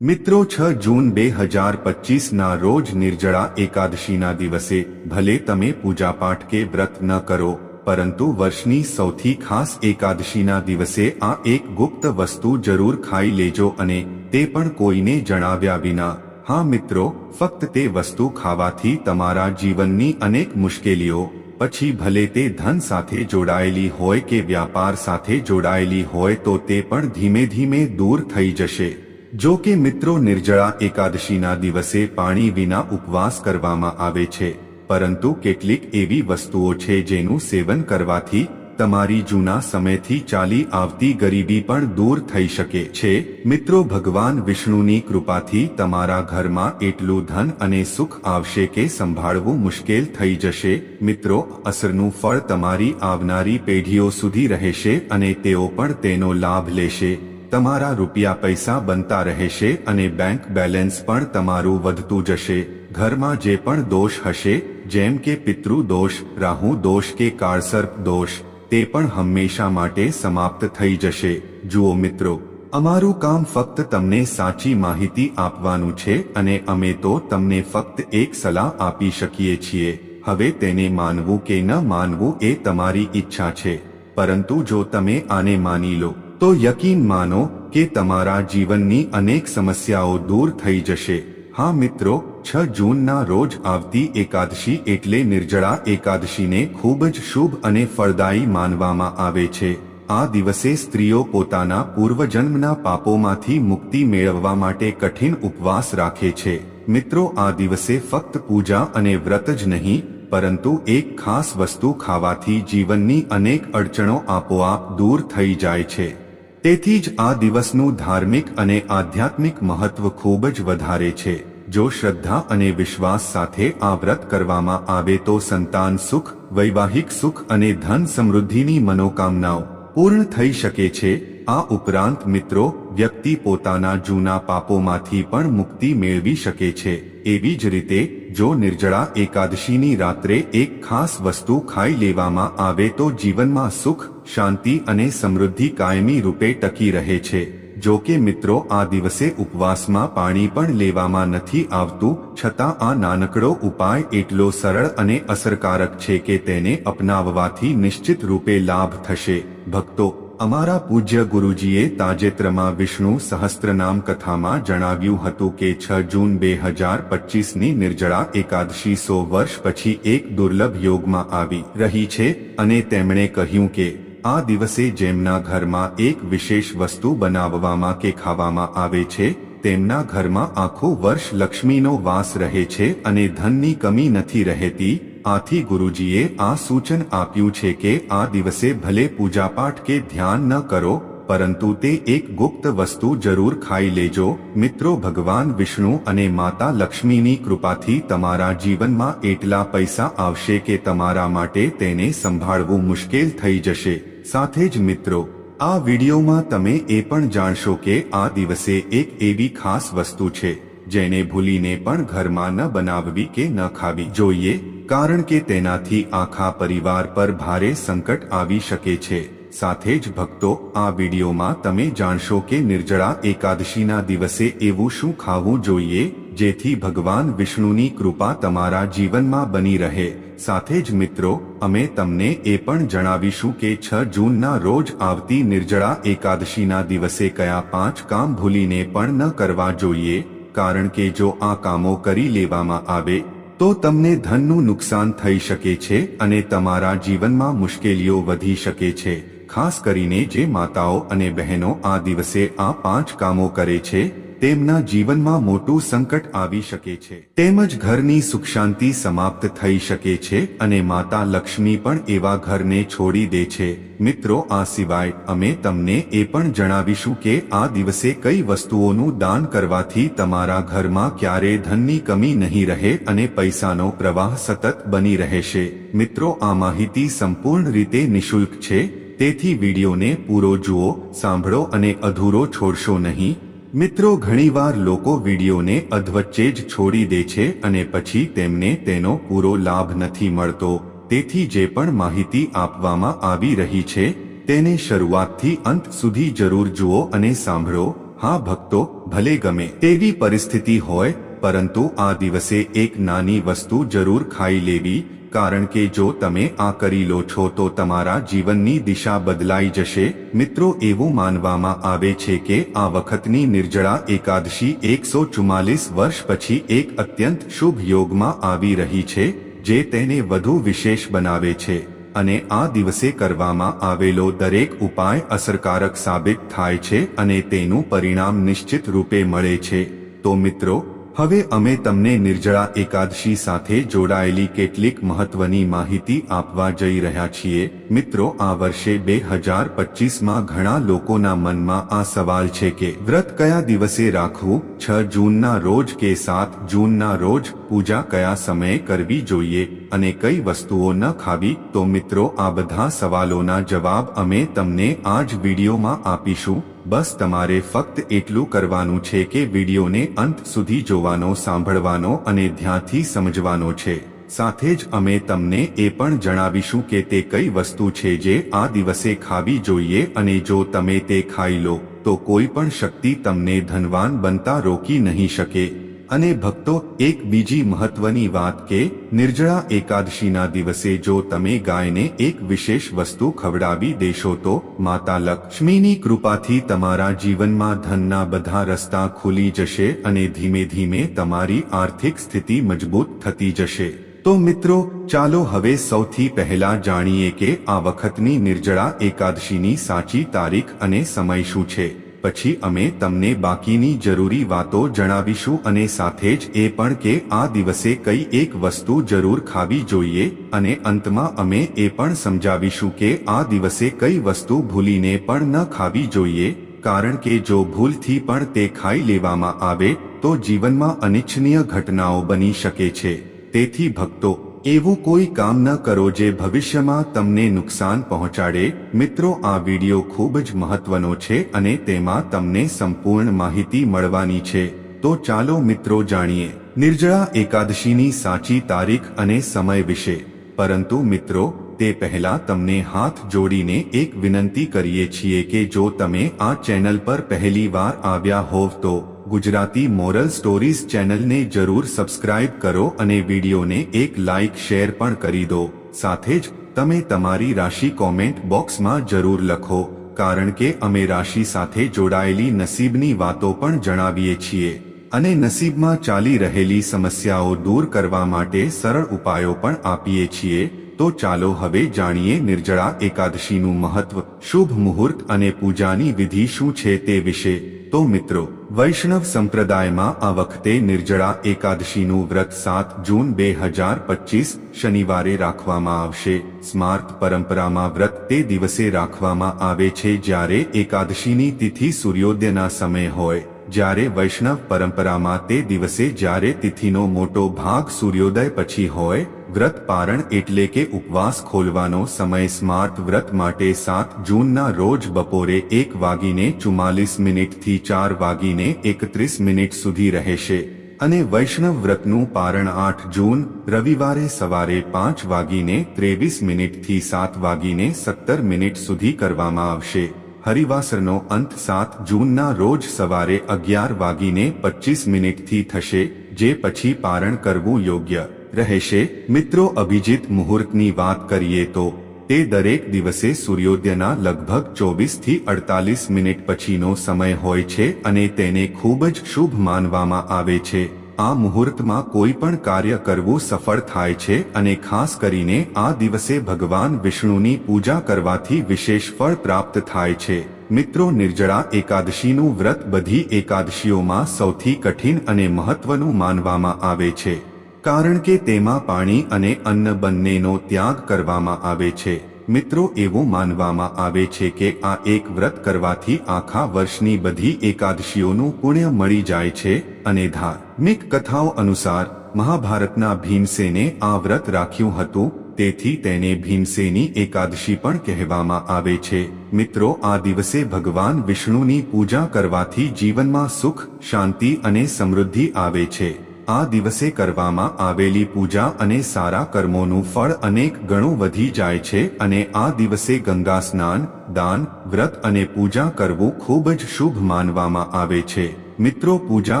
મિત્રો, છ જૂન બે હજાર પચીસના રોજ નિર્જળા એકાદશીના દિવસે ભલે તમે પૂજાપાઠ કે વ્રત ન કરો, પરંતુ વર્ષની સૌથી ખાસ એકાદશીના દિવસે આ એક ગુપ્ત વસ્તુ જરૂર ખાઈ લેજો અને તે પણ કોઈને જણાવ્યા વિના. હા, મિત્રો, ફક્ત તે વસ્તુ ખાવાથી તમારા જીવનની અનેક મુશ્કેલીઓ, પછી ભલે તે ધન સાથે જોડાયેલી હોય કે વ્યાપાર સાથે જોડાયેલી હોય તો તે પણ ધીમે ધીમે દૂર થઈ જશે. જો કે મિત્રો નિર્જળા એકાદશીના દિવસે પાણી વિના ઉપવાસ કરવામાં આવે છે, પરંતુ કેટલીક એવી વસ્તુઓ છે જેનું સેવન કરવાથી તમારી જૂના સમયથી ચાલી આવતી ગરીબી પણ દૂર થઈ શકે છે. મિત્રો, ભગવાન વિષ્ણુની કૃપાથી તમારા ઘરમાં એટલું ધન અને સુખ આવશે કે સંભાળવું મુશ્કેલ થઈ જશે. મિત્રો, અસરનું ફળ તમારી આવનારી પેઢીઓ સુધી રહેશે અને તેઓ પણ તેનો લાભ લેશે. તમારા રૂપિયા પૈસા બનતા રહેશે અને બેંક બેલેન્સ પણ તમારું વધતું જશે. ઘરમાં જે પણ દોષ હશે, જેમ કે પિતૃ દોષ, રાહુ દોષ કે કાળસર્પ દોષ, તે પણ હંમેશા માટે સમાપ્ત થઈ જશે. જુઓ મિત્રો, અમારું કામ ફક્ત તમને સાચી માહિતી આપવાનું છે અને અમે તો તમને ફક્ત એક સલાહ આપી શકીએ છીએ. હવે તેને માનવું કે ન માનવું એ તમારી ઈચ્છા છે. પરંતુ જો તમે આને માની લો તો યકીન માનો કે તમારા જીવનની અનેક સમસ્યાઓ દૂર થઈ જશે. હા મિત્રો, છ જૂનના રોજ આવતી એકાદશી એટલે નિર્જળા એકાદશીને ખૂબ જ શુભ અને ફળદાયી માનવામાં આવે છે. આ દિવસે સ્ત્રીઓ પોતાના પૂર્વજન્મના પાપોમાંથી મુક્તિ મેળવવા માટે કઠિન ઉપવાસ રાખે છે. મિત્રો, આ દિવસે ફક્ત પૂજા અને વ્રત જ નહીં, પરંતુ એક ખાસ વસ્તુ ખાવાથી જીવનની અનેક અડચણો આપોઆપ દૂર થઈ જાય છે. તેથી જ આ દિવસનું ધાર્મિક અને આધ્યાત્મિક મહત્વ ખૂબ જ વધારે છે. જો શ્રદ્ધા અને વિશ્વાસ સાથે આ વ્રત કરવામાં આવે તો સંતાન સુખ, વૈવાહિક સુખ અને ધન સમૃદ્ધિની મનોકામનાઓ પૂર્ણ થઈ શકે છે. આ ઉપરાંત મિત્રો, વ્યક્તિ પોતાના જૂના પાપોમાંથી પણ મુક્તિ મેળવી શકે છે. એવી જ રીતે, જો નિર્જળા એકાદશીની રાત્રે એક ખાસ વસ્તુ ખાઈ લેવામાં આવે તો જીવનમાં સુખ, શાંતિ અને સમૃદ્ધિ કાયમી રૂપે ટકી રહે છે. જો કે મિત્રો, આ દિવસે ઉપવાસમાં પાણી પણ લેવામાં નથી આવતું, છતાં આ નાનકડો ઉપાય એટલો સરળ અને અસરકારક છે કે તેને અપનાવવાથી નિશ્ચિત રૂપે લાભ થશે. ભક્તો અમારા પૂજ્ય ગુરુજીએ તાજેતરમાં વિષ્ણુ સહસ્ત્રનામ કથામાં જણાવ્યું હતું કે છ જૂન બે હજાર પચીસની નિર્જળા એકાદશી સો વર્ષ પછી એક દુર્લભ યોગમાં આવી રહી છે અને તેમણે કહ્યું કે આ દિવસે જેમના ઘરમાં એક વિશેષ વસ્તુ બનાવવામાં કે ખાવામાં આવે છે, તેમના ઘરમાં આખું વર્ષ લક્ષ્મીનો વાસ રહે છે અને ધનની કમી નથી રહેતી આથી ગુરુજીએ આ સૂચન આપ્યું છે કે આ દિવસે ભલે પૂજાપાઠ કે ધ્યાન ન કરો, પરંતુ તે એક ગુપ્ત વસ્તુ જરૂર ખાઈ લેજો. મિત્રો, ભગવાન વિષ્ણુ અને માતા લક્ષ્મીની કૃપાથી તમારા જીવનમાં એટલા પૈસા આવશે કે તમારા માટે તેને સંભાળવું મુશ્કેલ થઈ જશે. સાથે જ મિત્રો, આ વિડીયોમાં તમે એ પણ જાણશો કે આ દિવસે એક એવી ખાસ વસ્તુ છે, જેને ભૂલીને પણ ઘરમાં ન બનાવવી કે ન ખાવી જોઈએ. કારણ કે તેનાથી આખા પરિવાર પર ભારે સંકટ આવી શકે છે. સાથે જ ભક્તો, આ વિડીયોમાં તમે જાણશો કે નિર્જળા એકાદશીના દિવસે એવું શું ખાવું જોઈએ, જેથી ભગવાન વિષ્ણુની કૃપા તમારા જીવનમાં બની રહે. સાથે જ મિત્રો, અમે તમને એ પણ જણાવીશું કે છ જૂનના રોજ આવતી નિર્જળા એકાદશીના દિવસે કયા પાંચ કામ ભૂલીને પણ ન કરવા જોઈએ, કારણ કે જો આ કામો કરી લેવામાં આવે તો તમને ધનનું નુકસાન થઈ શકે છે અને તમારા જીવનમાં મુશ્કેલીઓ વધી શકે છે, ખાસ કરીને જે માતાઓ અને બહેનો આ દિવસે આ પાંચ કામો કરે છે તેમના જીવનમાં મોટું સંકટ આવી શકે છે. તેમજ ઘરની સુખ શાંતિ સમાપ્ત થઈ શકે છે અને માતા લક્ષ્મી પણ એવા ઘરને છોડી દે છે. મિત્રો, આ સિવાય અમે તમને એ પણ જણાવીશું કે આ દિવસે કઈ વસ્તુઓનું દાન કરવાથી તમારા ઘરમાં ક્યારે ધનની કમી નહીં રહે અને પૈસાનો પ્રવાહ સતત બની રહેશે. મિત્રો, આ માહિતી સંપૂર્ણ રીતે નિશુલ્ક છે. તેથી વિડીયોને પૂરો જુઓ, સાંભળો અને અધૂરો છોડશો નહીં. મિત્રો, ઘણીવાર લોકો વિડીયોને અધવચ્ચે જ છોડી દે છે અને પછી તેમને તેનો પૂરો લાભ નથી મળતો. તેથી જે પણ માહિતી આપવામાં આવી રહી છે, તેને શરૂઆતથી અંત સુધી જરૂર જુઓ અને સાંભળો. હા, ભક્તો, ભલે ગમે તેવી પરિસ્થિતિ હોય, પરંતુ આ દિવસે એક નાની વસ્તુ જરૂર ખાઈ લેવી કારણ કે જો તમે આ કરી લો છો તો તમારા જીવનની દિશા બદલાઈ જશે. મિત્રો, એવું માનવામાં આવે છે કે આ વખતની નિર્જળા એકાદશી એકસો ચુમ્માલીસ વર્ષ પછી એક અત્યંત શુભ યોગમાં આવી રહી છે, જે તેને વધુ વિશેષ બનાવે છે અને આ દિવસે કરવામાં આવેલો દરેક ઉપાય અસરકારક સાબિત થાય છે અને તેનું પરિણામ નિશ્ચિત રૂપે મળે છે. તો મિત્રો હવે અમે તમને નિર્જળા એકાદશી સાથે જોડાયેલી કેટલીક મહત્વની માહિતી આપવા જઈ રહ્યા છીએ. મિત્રો, આ વર્ષે બે હજાર પચીસમાં ઘણા લોકોના મનમાં આ સવાલ છે કે, વ્રત કયા દિવસે રાખવું? છ જૂનના રોજ કે સાત જૂનના રોજ? પૂજા કયા સમયે કરવી જોઈએ? અને કઈ વસ્તુઓ ન ખાવી? તો મિત્રો, આ બધા સવાલોના જવાબ અમે તમને આ જ વિડીયોમાં આપીશું. બસ તમારે ફક્ત એટલું કરવાનું છે કે વિડીયોને અંત સુધી જોવાનો, સાંભળવાનો અને ધ્યાનથી સમજવાનો છે. સાથે જ અમે તમને એ પણ જણાવીશું કે તે કઈ વસ્તુ છે જે આ દિવસે ખાવી જોઈએ અને જો તમે તે ખાઈ લો, તો કોઈ પણ શક્તિ તમને ધનવાન બનતા રોકી નહીં શકે. અને ભક્તો, એક બીજી મહત્વની વાત કે, નિર્જળા એકાદશીના દિવસે જો તમે ગાયને એક વિશેષ વસ્તુ ખવડાવી દેશો તો, માતા લક્ષ્મીની કૃપાથી તમારા જીવનમાં ધનના બધા રસ્તા ખુલી જશે અને ધીમે ધીમે તમારી આર્થિક સ્થિતિ મજબૂત થતી જશે. તો મિત્રો, ચાલો હવે સૌથી પહેલા જાણીએ કે આ વખતની નિર્જળા એકાદશીની સાચી તારીખ અને સમય શું છે. પછી અમે તમને બાકીની જરૂરી વાતો જણાવીશું અને સાથે જ એ પણ કે આ દિવસે કઈ એક વસ્તુ જરૂર ખાવી જોઈએ અને અંતમાં અમે એ પણ સમજાવીશું કે આ દિવસે કઈ વસ્તુ ભૂલીને પણ ન ખાવી જોઈએ, કારણ કે જો ભૂલથી પણ તે ખાઈ લેવામાં આવે, તો જીવનમાં અનિચ્છનીય ઘટનાઓ બની શકે છે. તેથી ભક્તો એવું કોઈ કામ ન કરો જે ભવિષ્યમાં તમને નુકસાન પહોંચાડે. મિત્રો, આ વિડિયો ખૂબ જ મહત્વનો છે અને તેમાં તમને સંપૂર્ણ માહિતી મળવાની છે. તો ચાલો મિત્રો જાણીએ. નિર્જળા એકાદશીની સાચી તારીખ અને સમય વિશે. પરંતુ મિત્રો, તે પહેલા તમને હાથ જોડીને એક વિનંતી કરીએ છીએ કે જો તમે આ ચેનલ પર પહેલી વાર આવ્યા હોવ તો ગુજરાતી મોરલ સ્ટોરીઝ ચેનલને જરૂર સબસ્ક્રાઇબ કરો અને વિડીયોને એક લાઇક, શેર પણ કરી દો. સાથે જ, તમે તમારી રાશિ કોમેન્ટ બોક્સમાં જરૂર લખો, કારણ કે અમે રાશિ સાથે જોડાયેલી નસીબની વાતો પણ જણાવીએ છીએ. અને નસીબમાં ચાલી રહેલી સમસ્યાઓ દૂર કરવા માટે સરળ ઉપાયો પણ આપીએ છીએ. તો ચાલો હવે જાણીએ નિર્જળા એકાદશીનું મહત્વ. શુભ મુહૂર્ત અને પૂજાની વિધિ શું છે તે વિશે. તો મિત્રો, વૈષ્ણવ સંપ્રદાયમાં આ વખતે નિર્જળા એકાદશીનું વ્રત સાત જૂન બે હજાર પચીસ શનિવારે રાખવામાં આવશે. સ્માર્ત પરંપરામાં વ્રત તે દિવસે રાખવામાં આવે છે જ્યારે એકાદશીની તિથિ સૂર્યોદયના સમય હોય. જ્યારે વૈષ્ણવ પરંપરામાં તે દિવસે જ્યારે તિથિનો મોટો ભાગ સૂર્યોદય પછી હોય, વ્રત પારણ એટલે કે ઉપવાસ ખોલવાનો સમય સ્માર્ટ વ્રત માટે સાત જૂનના રોજ બપોરે એક વાગીને ચુમ્માલીસ મિનિટથી ચાર વાગીને એકત્રીસ મિનિટ સુધી રહેશે. અને વૈષ્ણવ વ્રતનું પારણ આઠ જૂન, રવિવારે સવારે પાંચ વાગીને ત્રેવીસ મિનિટથી સાત વાગીને સત્તર મિનિટ સુધી કરવામાં આવશે. હરિવાસરનો અંત સાત જૂનના રોજ સવારે અગિયાર વાગીને પચીસ મિનિટથી થશે, જે પછી પારણ કરવું યોગ્ય રહેશે. મિત્રો, અભિજીત મુહૂર્તની વાત કરીએ તો, તે દરેક દિવસે સૂર્યોદયના લગભગ ચોવીસથી અડતાલીસ મિનિટ પછીનો સમય હોય છે અને તેને ખૂબ જ શુભ માનવામાં આવે છે. આ મુહૂર્તમાં કોઈ પણ કાર્ય કરવું સફળ થાય છે અને ખાસ કરીને આ દિવસે ભગવાન વિષ્ણુની પૂજા કરવાથી વિશેષ ફળ પ્રાપ્ત થાય છે. મિત્રો, નિર્જળા એકાદશીનું વ્રત બધી એકાદશીઓમાં સૌથી કઠિન અને મહત્વનું માનવામાં આવે છે. કારણ કે તેમાં પાણી અને અન્ન બંનેનો ત્યાગ કરવામાં આવે છે. મિત્રો, એવું માનવામાં આવે છે કે આ એક વ્રત કરવાથી આખા વર્ષની બધી એકાદશીઓનું પુણ્ય મળી જાય છે અને ધાર્મિક કથાઓ અનુસાર મહાભારતના ભીમસેને આ વ્રત રાખ્યું હતું. તેથી તેને ભીમસેની એકાદશી પણ કહેવામાં આવે છે. મિત્રો, આ દિવસે ભગવાન વિષ્ણુની પૂજા કરવાથી જીવનમાં સુખ, શાંતિ અને સમૃદ્ધિ આવે છે. આ દિવસે કરવામાં આવેલી પૂજા અને સારા કર્મોનું ફળ અનેક ગણું વધી જાય છે અને આ દિવસે ગંગા સ્નાન, દાન, વ્રત અને પૂજા કરવું ખૂબ જ શુભ માનવામાં આવે છે. મિત્રો, પૂજા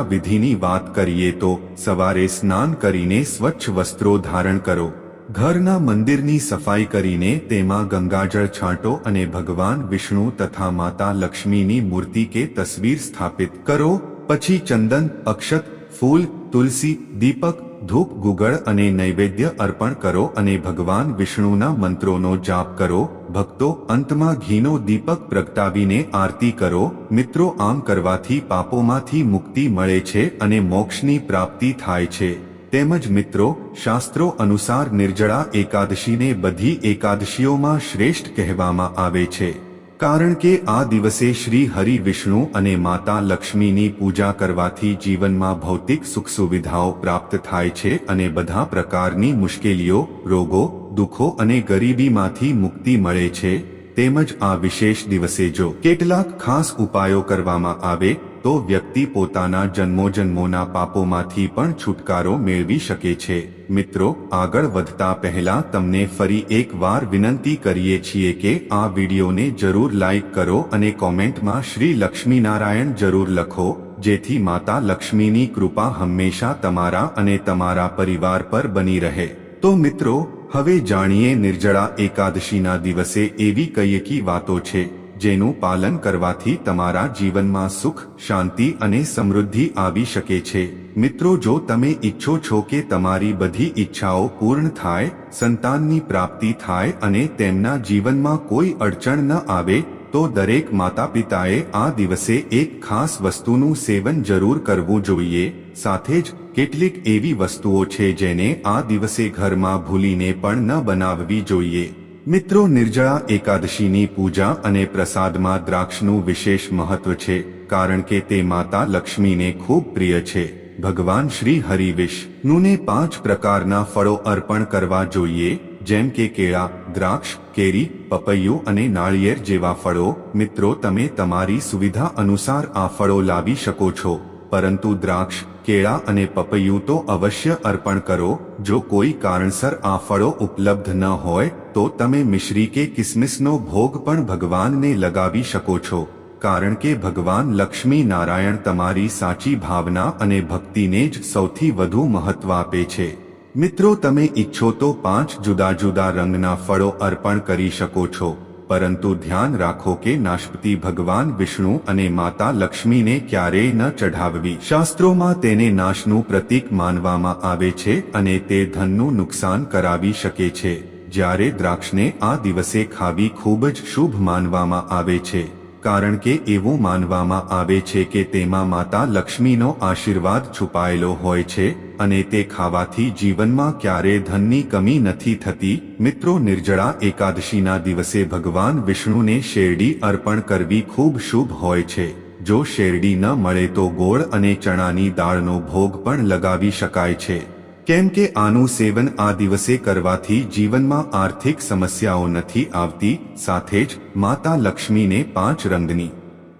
વિધિની વાત કરીએ તો સવારે સ્નાન કરીને સ્વચ્છ વસ્ત્રો ધારણ કરો. ઘરના મંદિરની સફાઈ કરીને તેમાં ગંગાજળ છાંટો અને ભગવાન વિષ્ણુ તથા માતા લક્ષ્મીની મૂર્તિ કે તસવીર સ્થાપિત કરો. પછી ચંદન, અક્ષત, ફૂલ તુલસી, દીપક, ધૂપ, ગુગળ અને નૈવેદ્ય અર્પણ કરો અને ભગવાન વિષ્ણુના મંત્રોનો જાપ કરો, ભક્તો અંતમાં ઘીનો દીપક પ્રગટાવીને આરતી કરો, મિત્રો આમ કરવાથી પાપોમાંથી મુક્તિ મળે છે અને મોક્ષની પ્રાપ્તિ થાય છે. તેમજ મિત્રો, શાસ્ત્રો અનુસાર નિર્જળા એકાદશીને બધી એકાદશીઓમાં શ્રેષ્ઠ કહેવામાં આવે છે. કારણ કે આ દિવસે શ્રી હરિ વિષ્ણુ અને માતા લક્ષ્મીની પૂજા કરવાથી જીવનમાં ભૌતિક સુખ સુવિધાઓ પ્રાપ્ત થાય છે અને બધા પ્રકારની મુશ્કેલીઓ, રોગો, દુઃખો અને ગરીબીમાંથી મુક્તિ મળે છે. તેમજ આ વિશેષ દિવસે જો કેટલાક ખાસ ઉપાયો કરવામાં આવે, તો વ્યક્તિ પોતાના જન્મોજન્મોના પાપોમાંથી પણ છુટકારો મેળવી શકે છે. મિત્રો, આગળ વધતા પહેલા તમને ફરી એક વાર વિનંતી કરીએ છીએ કે આ વિડીયોને જરૂર લાઈક કરો અને કોમેન્ટમાં શ્રી લક્ષ્મીનારાયણ જરૂર લખો, જેથી માતા લક્ષ્મીની કૃપા હંમેશા તમારા અને તમારા પરિવાર પર બની રહે. તો મિત્રો, હવે જાણીએ નિર્જળા એકાદશીના દિવસે એવી કઈકી વાતો છે, જેનું પાલન કરવાથી તમારા જીવનમાં સુખ, શાંતિ અને સમૃદ્ધિ આવી શકે છે. મિત્રો, જો તમે ઈચ્છો છો કે તમારી બધી ઈચ્છાઓ પૂર્ણ થાય, સંતાનની પ્રાપ્તિ થાય અને તેમના જીવનમાં કોઈ અડચણ ન આવે તો દરેક માતા પિતાએ આ દિવસે એક ખાસ વસ્તુનું સેવન જરૂર કરવું જોઈએ. સાથે જ, કેટલીક એવી વસ્તુઓ છે જેને આ દિવસે ઘરમાં ભૂલીને પણ ન બનાવવી જોઈએ. મિત્રો, નિર્જળા એકાદશીની પૂજા અને પ્રસાદમાં દ્રાક્ષનું વિશેષ મહત્વ છે, કારણ કે તે માતા લક્ષ્મીને ખૂબ પ્રિય છે. ભગવાન શ્રી હરિવિષ્ણુને પાંચ પ્રકારના ફળો અર્પણ કરવા જોઈએ. જેમ કે કેળા, દ્રાક્ષ, કેરી, પપૈયું અને નાળિયેર જેવા ફળો, મિત્રો તમે તમારી સુવિધા અનુસાર આ ફળો લાવી શકો છો. પરંતુ દ્રાક્ષ, કેળા અને પપૈયું તો અવશ્ય અર્પણ કરો. જો કોઈ કારણસર આ ફળો ઉપલબ્ધ ન હોય, તો તમે મિશ્રી કે કિસમિસનો ભોગ પણ ભગવાનને લગાવી શકો છો. કારણ કે ભગવાન લક્ષ્મી નારાયણ તમારી સાચી ભાવના અને ભક્તિને જ સૌથી વધુ મહત્વ આપે છે. મિત્રો, તમે ઈચ્છો તો પાંચ જુદા જુદા રંગના ફળો અર્પણ કરી શકો છો, પરંતુ ધ્યાન રાખો કે નાશપતિ ભગવાન વિષ્ણુ અને માતા લક્ષ્મીને ક્યારેય ન ચઢાવવી. શાસ્ત્રોમાં તેને નાશનું પ્રતીક માનવામાં આવે છે અને તે ધનનું નુકસાન કરાવી શકે છે, જ્યારે દ્રાક્ષને આ દિવસે ખાવી ખૂબ જ શુભ માનવામાં આવે છે. કારણ કે એવું માનવામાં આવે છે કે તેમાં માતા લક્ષ્મીનો આશીર્વાદ છુપાયેલો હોય છે અને તે ખાવાથી જીવનમાં ક્યારે ધનની કમી નથી થતી. મિત્રો, નિર્જળા એકાદશીના દિવસે ભગવાન વિષ્ણુને શેરડી અર્પણ કરવી ખૂબ શુભ હોય છે. જો શેરડી ન મળે તો ગોળ અને ચણાની દાળનો ભોગ પણ લગાવી શકાય છે. કેમ કે આનું સેવન આ દિવસે કરવાથી જીવનમાં આર્થિક સમસ્યાઓ નથી આવતી, સાથે જ માતા લક્ષ્મીને પાંચ રંગની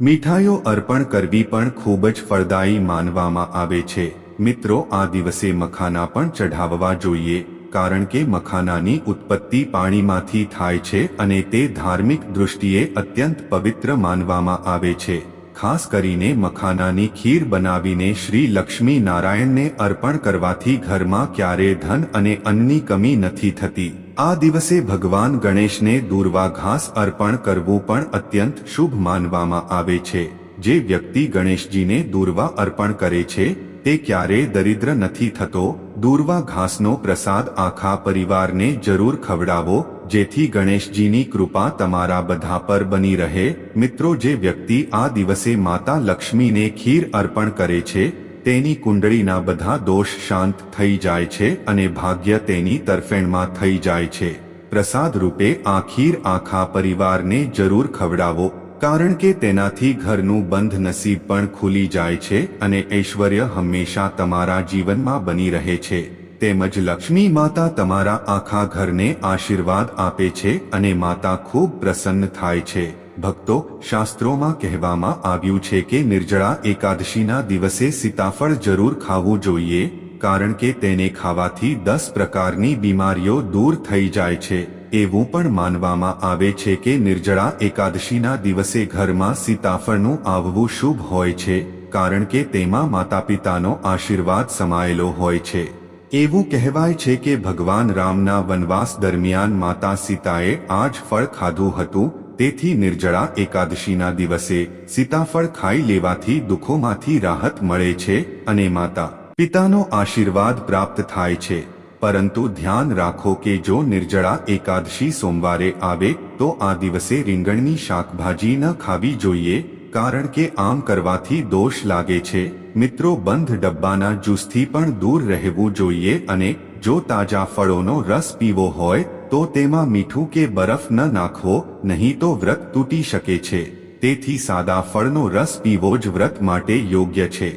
મીઠાઈઓ અર્પણ કરવી પણ ખૂબ જ ફળદાયી માનવામાં આવે છે. મિત્રો, આ દિવસે મખાના પણ ચઢાવવા જોઈએ, કારણ કે મખાનાની ઉત્પત્તિ પાણીમાંથી થાય છે અને તે ધાર્મિક દૃષ્ટિએ અત્યંત પવિત્ર માનવામાં આવે છે. ખાસ કરીને મખાનાની ખીર બનાવીને શ્રી લક્ષ્મી નારાયણને અર્પણ કરવાથી ઘરમાં ક્યારે ધન અને અન્નની કમી નથી થતી. આ દિવસે ભગવાન ગણેશને દૂર્વા ઘાસ અર્પણ કરવું પણ અત્યંત શુભ માનવામાં આવે છે. જે વ્યક્તિ ગણેશજીને દૂર્વા અર્પણ કરે છે, તે ક્યારેય દરિદ્ર નથી થતો. દૂર્વા ઘાસનો પ્રસાદ આખા પરિવારને જરૂર ખવડાવો જેથી ગણેશજીની કૃપા તમારા બધા પર બની રહે. મિત્રો, જે વ્યક્તિ આ દિવસે માતા લક્ષ્મીને ખીર અર્પણ કરે છે, તેની કુંડળીના બધા દોષ શાંત થઈ જાય છે અને ભાગ્ય તેની તરફેણમાં થઈ જાય છે. પ્રસાદ રૂપે આ ખીર આખા પરિવારને જરૂર ખવડાવો, કારણ કે તેનાથી ઘરનું બંધ નસીબ પણ ખુલી જાય છે અને ઐશ્વર્ય હંમેશા તમારા જીવનમાં બની રહે છે. તેમજ લક્ષ્મી માતા તમારા આખા ઘરને આશીર્વાદ આપે છે અને માતા ખૂબ પ્રસન્ન થાય છે. ભક્તો, શાસ્ત્રોમાં કહેવામાં આવ્યું છે કે નિર્જળા એકાદશીના દિવસે સીતાફળ જરૂર ખાવું જોઈએ, કારણ કે તેને ખાવાથી દસ પ્રકારની બીમારીઓ દૂર થઈ જાય છે. એવું પણ માનવામાં આવે છે કે નિર્જળા એકાદશીના દિવસે ઘરમાં સીતાફળનું આવવું શુભ હોય છે, કારણ કે તેમાં માતા પિતાનો આશીર્વાદ સમાયેલો હોય છે. એવું કહેવાય છે કે ભગવાન રામના વનવાસ દરમિયાન માતા સીતાએ આ જ ફળ ખાધું હતું, તેથી નિર્જળા એકાદશીના દિવસે સીતાફળ ખાઈ લેવાથી દુઃખોમાંથી રાહત મળે છે અને માતા પિતાનો આશીર્વાદ પ્રાપ્ત થાય છે. પરંતુ ધ્યાન રાખો કે જો નિર્જળા એકાદશી સોમવારે આવે, તો આ દિવસે રીંગણની શાકભાજી ન ખાવી જોઈએ કારણ કે આમ કરવાથી દોષ લાગે છે. મિત્રો, બંધ ડબ્બાના જ્યુસથી પણ દૂર રહેવું જોઈએ અને જો તાજા ફળોનો રસ પીવો હોય, તો તેમાં મીઠું કે બરફ ન નાખવો, નહીં તો વ્રત તૂટી શકે છે. તેથી સાદા ફળનો રસ પીવો જ વ્રત માટે યોગ્ય છે.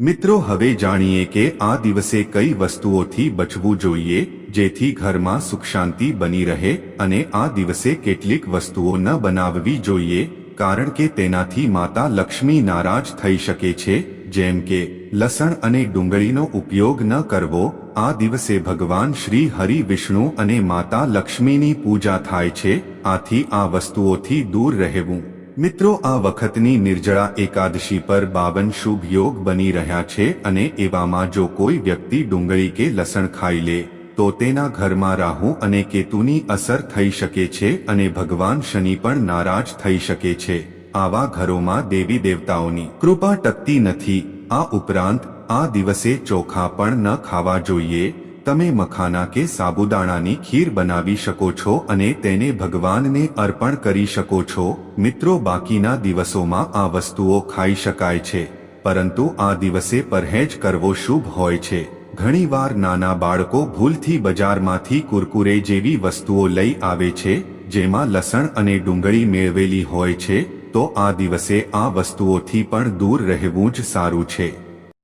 મિત્રો, હવે જાણીએ કે આ દિવસે કઈ વસ્તુઓથી બચવું જોઈએ, જેથી ઘરમાં સુખ શાંતિ બની રહે અને આ દિવસે કેટલીક વસ્તુઓ ન બનાવવી જોઈએ. કારણ કે તેનાથી માતા લક્ષ્મી નારાજ થઈ શકે છે, જેમ કે, લસણ અને ડુંગળીનો ઉપયોગ ન કરવો, આ દિવસે ભગવાન શ્રી હરિ વિષ્ણુ અને માતા લક્ષ્મીની પૂજા થાય છે, આથી આ વસ્તુઓથી દૂર રહેવું. મિત્રો, આ વખતની નિર્જળા એકાદશી પર બાવન શુભ યોગ બની રહ્યા છે અને એવામાં જો કોઈ વ્યક્તિ ડુંગળી કે લસણ ખાઈ લે તો તેના ઘરમાં રાહુ અને કેતુની અસર થઈ શકે છે અને ભગવાન શનિ પણ નારાજ થઈ શકે છે. આવા ઘરોમાં દેવી દેવતાઓની કૃપા ટકતી નથી. આ ઉપરાંત, આ દિવસે ચોખા પણ ન ખાવા જોઈએ. તમે મખાના કે સાબુદાણાની ખીર બનાવી શકો છો અને તેને ભગવાનને અર્પણ કરી શકો છો. મિત્રો, બાકીના દિવસોમાં આ વસ્તુઓ ખાઈ શકાય છે. પરંતુ આ દિવસે પરહેજ કરવો શુભ હોય છે. ઘણીવાર નાના બાળકો ભૂલથી બજારમાંથી કુરકુરે જેવી વસ્તુઓ લઈ આવે છે, જેમાં લસણ અને ડુંગળી મેળવેલી હોય છે, તો આ દિવસે આ વસ્તુઓથી પણ દૂર રહેવું જ સારું છે.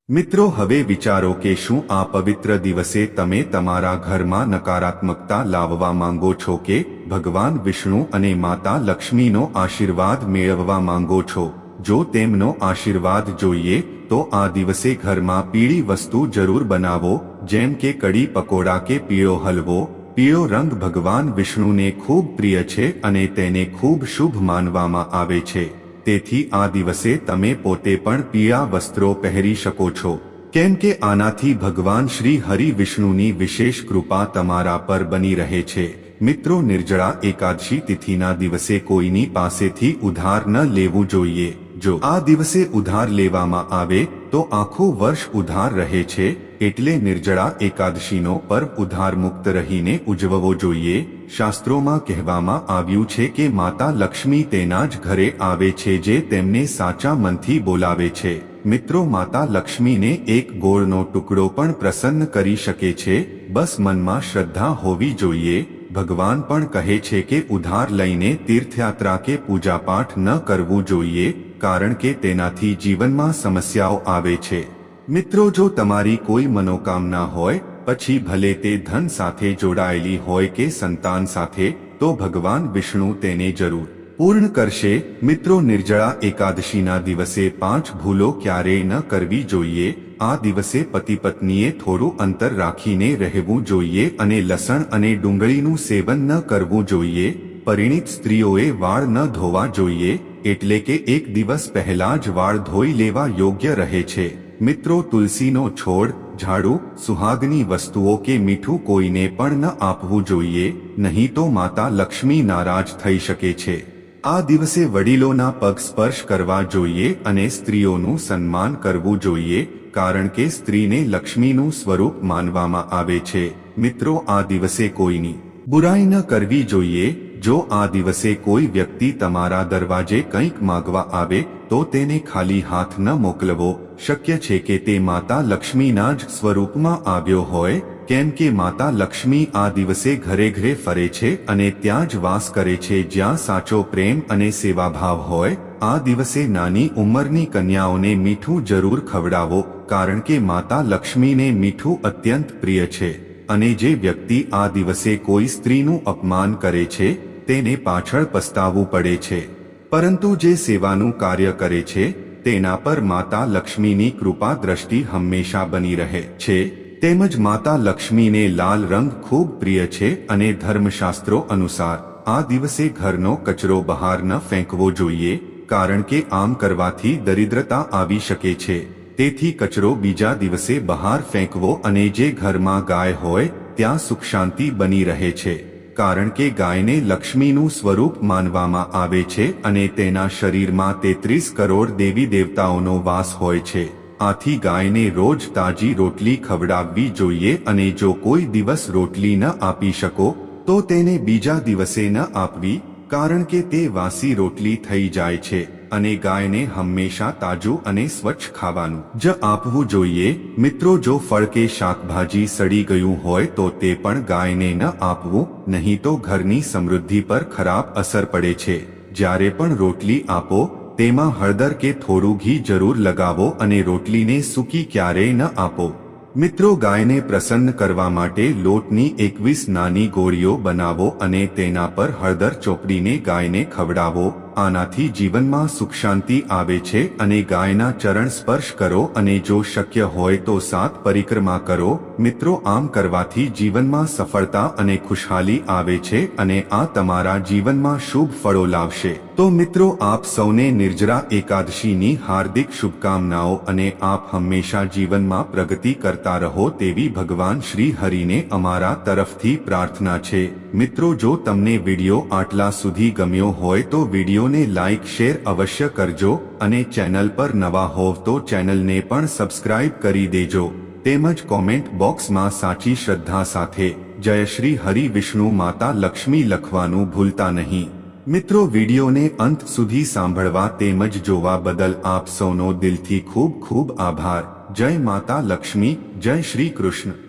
મિત્રો, હવે વિચારો કે શું આ પવિત્ર દિવસે તમે તમારા ઘરમાં નકારાત્મકતા લાવવા માંગો છો કે ભગવાન વિષ્ણુ અને માતા લક્ષ્મીનો આશીર્વાદ મેળવવા માંગો છો? જો તેમનો આશીર્વાદ જોઈએ તો આ દિવસે ઘરમાં પીળી વસ્તુ જરૂર બનાવો, જેમ કે કડી પકોડા કે પીળો હલવો. પીળો રંગ ભગવાન વિષ્ણુને ખૂબ પ્રિય છે અને તેને ખૂબ શુભ માનવામાં આવે છે. તેથી આ દિવસે તમે પોતે પણ પીળા વસ્ત્રો પહેરી શકો છો. કેમ કે આનાથી ભગવાન શ્રી હરિ વિષ્ણુની વિશેષ કૃપા તમારા પર બની રહે છે. મિત્રો, નિર્જળા એકાદશી તિથિના દિવસે કોઈની પાસેથી ઉધાર ન લેવું જોઈએ. જો આ દિવસે ઉધાર લેવામાં આવે, તો આખો વર્ષ ઉધાર રહે છે, એટલે નિર્જળા એકાદશીનો પર્વ ઉધાર મુક્ત રહીને ઉજવવો જોઈએ, શાસ્ત્રોમાં કહેવામાં આવ્યું છે કે માતા લક્ષ્મી તેના જ ઘરે આવે છે જે તેમને સાચા મનથી બોલાવે છે. મિત્રો, માતા લક્ષ્મીને એક ગોળનો ટુકડો પણ પ્રસન્ન કરી શકે છે, બસ મનમાં શ્રદ્ધા હોવી જોઈએ, ભગવાન પણ કહે છે કે ઉધાર લઈને તીર્થયાત્રા કે પૂજાપાઠ ન કરવું જોઈએ કારણ કે તેનાથી જીવનમાં સમસ્યાઓ આવે છે. મિત્રો, જો તમારી કોઈ મનોકામના હોય, પછી ભલે તે ધન સાથે જોડાયેલી હોય કે સંતાન સાથે, તો ભગવાન વિષ્ણુ તેને જરૂર પૂર્ણ કરશે. મિત્રો, નિર્જળા એકાદશીના દિવસે પાંચ ભૂલો ક્યારેય ન કરવી જોઈએ. આ દિવસે પતિ પત્નીએ થોડું અંતર રાખીને રહેવું જોઈએ અને લસણ અને ડુંગળીનું સેવન ન કરવું જોઈએ. પરિણિત સ્ત્રીઓએ વાળ ન ધોવા જોઈએ. એટલે કે એક દિવસ પહેલા જ વાળ ધોઈ લેવા યોગ્ય રહે છે. મિત્રો, તુલસીનો છોડ, ઝાડુ, સુહાગની વસ્તુઓ કે મીઠું કોઈને પણ ન આપવું જોઈએ, નહીં તો માતા લક્ષ્મી નારાજ થઈ શકે છે. આ દિવસે વડીલોના પગ સ્પર્શ કરવા જોઈએ અને સ્ત્રીઓનું સન્માન કરવું જોઈએ, કારણ કે સ્ત્રીને લક્ષ્મીનું સ્વરૂપ માનવામાં આવે છે. મિત્રો, આ દિવસે કોઈની બુરાઈ ન કરવી જોઈએ જો આ દિવસે કોઈ વ્યક્તિ તમારા દરવાજે કંઈક માગવા આવે, તો તેને ખાલી હાથ ન મોકલવો. શક્ય છે કે તે માતા લક્ષ્મીના જ સ્વરૂપમાં આવ્યો હોય, કેમ કે માતા લક્ષ્મી આ દિવસે ઘરે ઘરે ફરે છે અને ત્યાં જ વાસ કરે છે. જ્યાં સાચો પ્રેમ અને સેવાભાવ હોય, આ દિવસે નાની ઉંમરની કન્યાઓને મીઠું જરૂર ખવડાવો, કારણ કે માતા લક્ષ્મીને મીઠું અત્યંત પ્રિય છે. અને જે વ્યક્તિ આ દિવસે કોઈ સ્ત્રીનું અપમાન કરે છે તેને પાછળ પસ્તાવવું પડે છે. પરંતુ જે સેવાનું કાર્ય કરે છે, તેના પર માતા લક્ષ્મીની કૃપા દ્રષ્ટિ હંમેશા બની રહે છે. તેમજ માતા લક્ષ્મીને લાલ રંગ ખૂબ પ્રિય છે અને ધર્મશાસ્ત્રો અનુસાર, આ દિવસે ઘરનો કચરો બહાર ન ફેંકવો જોઈએ, કારણ કે આમ કરવાથી દરિદ્રતા આવી શકે છે. તેથી કચરો બીજા દિવસે બહાર ફેંકવો અને જે ઘરમાં ગાય હોય, ત્યાં સુખ શાંતિ બની રહે છે. કારણ કે ગાયને લક્ષ્મીનું સ્વરૂપ માનવામાં આવે છે અને તેના શરીરમાં તેત્રીસ કરોડ દેવી દેવતાઓનો વાસ હોય છે. આથી ગાયને રોજ તાજી રોટલી ખવડાવવી જોઈએ અને જો કોઈ દિવસ રોટલી ન આપી શકો, તો તેને બીજા દિવસે ન આપવી, કારણ કે તે વાસી રોટલી થઈ જાય છે. અને ગાયને હંમેશા તાજું અને સ્વચ્છ ખાવાનું. જ આપવું જોઈએ. મિત્રો, જો ફળ કે શાકભાજી સડી ગયું હોય તો તે પણ ગાયને ન આપવું, નહીં તો ઘરની સમૃદ્ધિ પર ખરાબ અસર પડે છે. જ્યારે પણ રોટલી આપો, તેમાં હળદર કે થોડું ઘી જરૂર લગાવો અને રોટલીને સૂકી ક્યારેય ન આપો. મિત્રો, ગાયને પ્રસન્ન કરવા માટે લોટની એકવીસ નાની ગોળીઓ બનાવો અને તેના પર હળદર ચોપડીને ગાયને ખવડાવો. આનાથી જીવનમાં સુખ શાંતિ આવે છે અને ગાયના ચરણ સ્પર્શ કરો અને જો શક્ય હોય તો સાત પરિક્રમા કરો. મિત્રો, આમ કરવાથી જીવનમાં સફળતા અને ખુશહાલી આવે છે અને આ તમારા જીવનમાં શુભ ફળો લાવશે. તો મિત્રો, આપ સૌને નિર્જરા એકાદશીની હાર્દિક શુભકામનાઓ અને આપ હંમેશા જીવનમાં પ્રગતિ કરતા રહો તેવી ભગવાન શ્રી હરિને અમારા તરફથી પ્રાર્થના છે. મિત્રો, જો તમને વિડિયો આટલા સુધી ગમ્યો હોય તો વિડિયોને લાઇક શેર અવશ્ય કરજો અને ચેનલ પર નવા હોવ તો ચેનલને પણ સબસ્ક્રાઇબ કરી દેજો. તેમજ કોમેન્ટ બોક્સમાં સાચી શ્રદ્ધા સાથે જય શ્રી હરિ વિષ્ણુ માતા લક્ષ્મી લખવાનું ભૂલતા નહીં. મિત્રો, વિડીયોને અંત સુધી સાંભળવા તેમજ જોવા બદલ આપ સૌનો દિલથી ખૂબ ખૂબ આભાર. જય માતા લક્ષ્મી, જય શ્રી કૃષ્ણ.